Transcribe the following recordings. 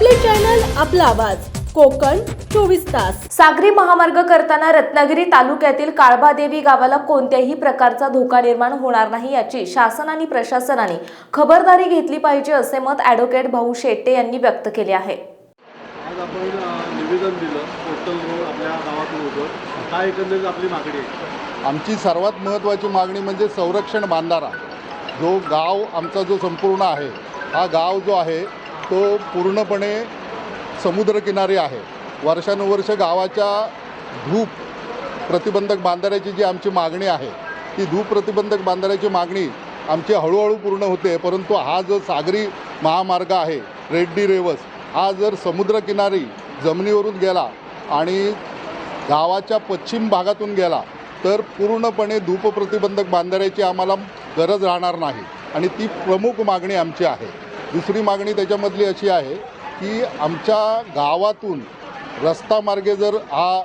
आपला आवाज. कोकण चोवीस तास. सागरी महामार्ग करताना रत्नागिरी तालुक्यातील काळबादेवी गावाला कोणत्याही प्रकारचा धोका निर्माण होणार नाही याची शासन आणि प्रशासनाने खबरदारी घेतली पाहिजे असे मत ॲडव्होकेट भाऊ शेट्टे यांनी व्यक्त केले आहे. आज आपण निवेदन दिलं रोड आपल्या गावातून होतं काय एकंदरीत आपली मागणी आहे. आमची सर्वात महत्त्वाची मागणी म्हणजे संरक्षण बांधारा. जो गाव आमचा जो संपूर्ण आहे हा गाव जो आहे तो पूर्णपणे समुद्रकिनारी आहे. वर्षानुवर्ष गावाच्या धूप प्रतिबंधक बांधाऱ्याची जी आमची मागणी आहे ती धूप प्रतिबंधक बांधाऱ्याची मागणी आमची हळूहळू पूर्ण होते परंतु हा जो सागरी महामार्ग आहे रेड्डी रेवस हा जर समुद्रकिनारी जमिनीवरून गेला आणि गावाच्या पश्चिम भागातून गेला तर पूर्णपणे धूप प्रतिबंधक बांधाऱ्याची आम्हाला गरज राहणार नाही. आणि ती प्रमुख मागणी आमची आहे. दुसरी मागणी त्याच्यामधली अशी आहे की आमच्या गावातून रस्तामार्गे जर हा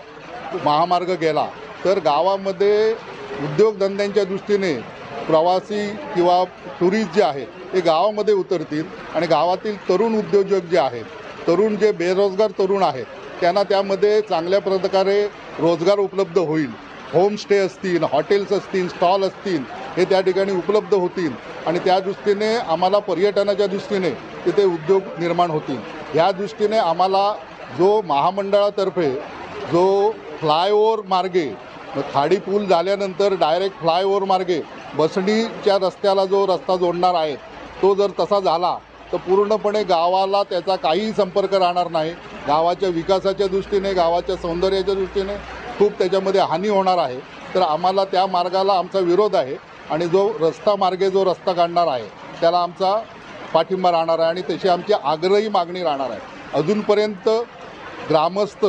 महामार्ग गेला तर गावामध्ये उद्योगधंद्यांच्या दृष्टीने प्रवासी किंवा टुरिस्ट जे आहेत ते गावामध्ये उतरतील आणि गावातील तरुण उद्योजक जे आहेत तरुण जे बेरोजगार तरुण आहेत त्यांना त्यामध्ये चांगल्या प्रकारे रोजगार उपलब्ध होईल. होमस्टे असतील हॉटेल्स असतील स्टॉल असतील हे त्या ठिकाणी उपलब्ध होतील. आणि त्या दृष्टीने आम्हाला पर्यटनाच्या दृष्टीने तिथे उद्योग निर्माण होतील. ह्या दृष्टीने आम्हाला जो महामंडळातर्फे जो फ्लायओव्हर मार्गे खाडी पूल झाल्यानंतर डायरेक्ट फ्लायओव्हर मार्गे बसणीच्या रस्त्याला जो रस्ता जोडणार आहे तो जर तसा झाला तर पूर्णपणे गावाला त्याचा काहीही संपर्क राहणार नाही. गावाच्या विकासाच्या दृष्टीने गावाच्या सौंदर्याच्या दृष्टीने खूप त्याच्यामध्ये हानी होणार आहे. तर आम्हाला त्या मार्गाला आमचा विरोध आहे. आणि जो रस्ता मार्गे जो रस्ता काढणार आहे त्याला आमचा पाठिंबा राहणार आहे आणि तशी आमची आग्रही मागणी राहणार आहे. अजूनपर्यंत ग्रामस्थ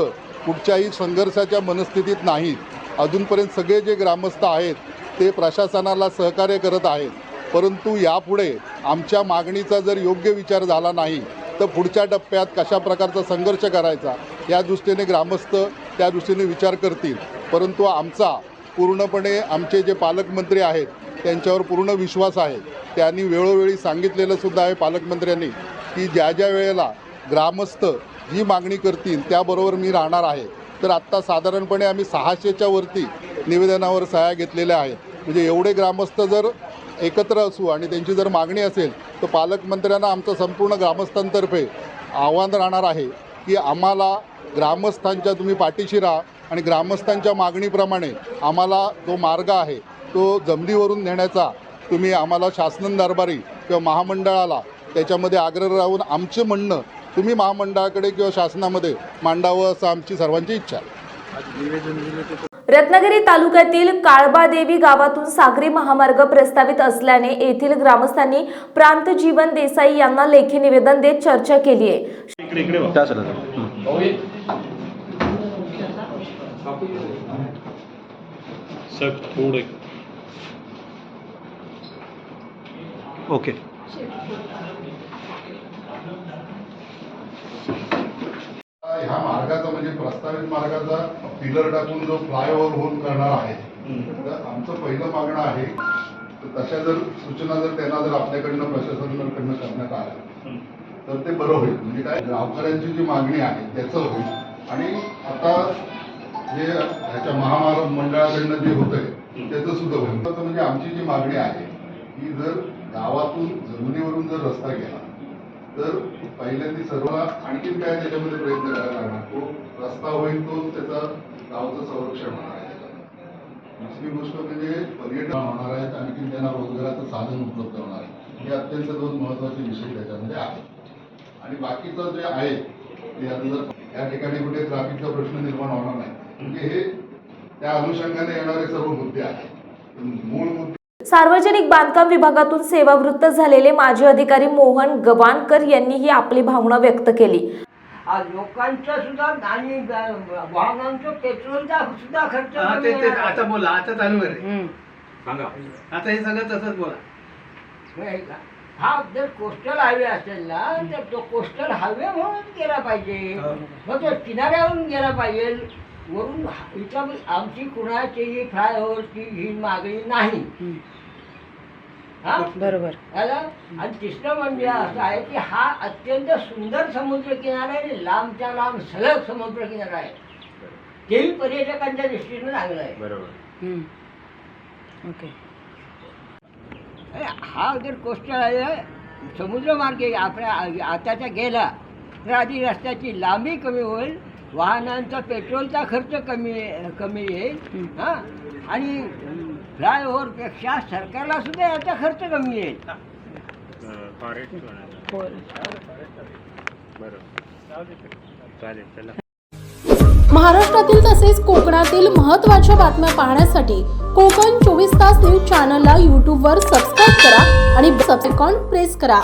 कुठच्याही संघर्षाच्या मनस्थितीत नाहीत. अजूनपर्यंत सगळे जे ग्रामस्थ आहेत ते प्रशासनाला सहकार्य करत आहेत. परंतु यापुढे आमच्या मागणीचा जर योग्य विचार झाला नाही तर पुढच्या टप्प्यात कशा प्रकारचा संघर्ष करायचा या दृष्टीने ग्रामस्थ त्या दृष्टीने विचार करतील. परंतु आमचा पूर्णपणे आमचे जे पालकमंत्री आहेत त्यांच्यावर पूर्ण विश्वास आहे. त्यांनी वेळोवेळी सांगितलेलं सुद्धा आहे पालकमंत्र्यांनी की ज्या ज्या वेळेला ग्रामस्थ जी मागणी करतील त्याबरोबर मी राहणार आहे. तर आत्ता साधारणपणे आम्ही सहाशेच्या वरती निवेदनावर सह्या घेतलेल्या आहेत. म्हणजे एवढे ग्रामस्थ जर एकत्र असू आणि त्यांची जर मागणी असेल तर पालकमंत्र्यांना आमचं संपूर्ण ग्रामस्थांतर्फे आव्हान राहणार आहे की आम्हाला ग्रामस्थांच्या तुम्ही पाठीशी राहा आणि ग्रामस्थांच्या मागणीप्रमाणे आम्हाला जो मार्ग आहे तो जमिनीवरून नेण्याचा तुम्ही आम्हाला शासन दरबारी किंवा महामंडळाला त्याच्यामध्ये आग्रह राहून आमचे म्हणणं तुम्ही महामंडळाकडे किंवा शासनामध्ये मांडावं असं आमची सर्वांची इच्छा आहे. रत्नागिरी तालुक्यातील काळबादेवी गावातून सागरी महामार्ग प्रस्तावित असल्याने येथील ग्रामस्थांनी प्रांत जीवन देसाई यांना लेखी निवेदन देत चर्चा केली आहे. थोडे. ओके. ह्या मार्गाचा म्हणजे प्रस्तावित मार्गाचा पिलर टाकून जो फ्लायओव्हर होऊन करणार आहे. तर आमचं पहिलं मागणं आहे तर तशा जर सूचना जर त्यांना जर आपल्याकडनं प्रशासनाकडनं करण्यात आल्या तर ते बरं होईल. म्हणजे काय गावकऱ्यांची जी मागणी आहे त्याचं होईल. आणि आता जे ह्याच्या महामार्ग मंडळाकडनं जे होतंय त्याचं सुद्धा होईल. म्हणजे आमची जी मागणी आहे की जर गावातून जमिनीवरून जर रस्ता गेला तर पहिल्यांदा सर्व आणखीन काय त्याच्यामध्ये प्रयत्न करायला लागणार? तो रस्ता होईल तो त्याचा गावचं संरक्षण होणार आहे. दुसरी गोष्ट म्हणजे पर्यटन होणार आहेत आणखीन त्यांना रोजगाराचं साधन उपलब्ध होणार आहे. हे अत्यंत दोन महत्त्वाचे विषय त्याच्यामध्ये आहेत. आणि बाकीचं जे आहे ते आता या ठिकाणी कुठे ट्रॅफिकचा प्रश्न निर्माण होणार नाही. म्हणजे हे त्या अनुषंगाने येणारे सर्व मुद्दे आहेत मूळ मुद्दे सार्वजनिक बांधकाम विभागातून सेवावृत्त झालेले माजी अधिकारी मोहन गवाणकर यांनीही आपली भावना व्यक्त केली आज लोकांचा सुद्धा आणि वाहनांचं पेट्रोलचा सुद्धा खर्च हा, ते ते. आता बोला आता चालू आहे. आता हे सगळं तसंच बोला हे का? हा जर कोस्टल हायवे असेल ना तर तो कोस्टल हायवे म्हणून गेला पाहिजे हो. मग तो किनाऱ्यावरून गेला पाहिजे वरून इथं आमची कुणाचीही फ्लायओव्हरची ही मागणी नाही. हा? बरोबर? आणि तिसरं म्हणजे असं आहे की हा अत्यंत सुंदर समुद्रकिनारा आहे आणि लांबच्या लांब सलग समुद्रकिनारा आहे. तेही पर्यटकांच्या दृष्टीनं चांगलं आहे. हम्म. ओके. अरे, हा जर कोस्टल आहे समुद्रमार्गे आपल्या आताच्या गेला तर आधी रस्त्याची लांबी कमी होईल वाहनांचा पेट्रोलचा खर्च कमी कमी येईल हां? आणि फ्लायओव्हरपेक्षा सरकारला सुद्धा याचा खर्च कमी येईल. महाराष्ट्रातील तसेच कोकणातील महत्त्वाच्या बातम्या पाहण्यासाठी कोकण चोवीस तास न्यूज चॅनलला यूट्यूबवर सबस्क्राईब करा आणि सबसेकॉन प्रेस करा.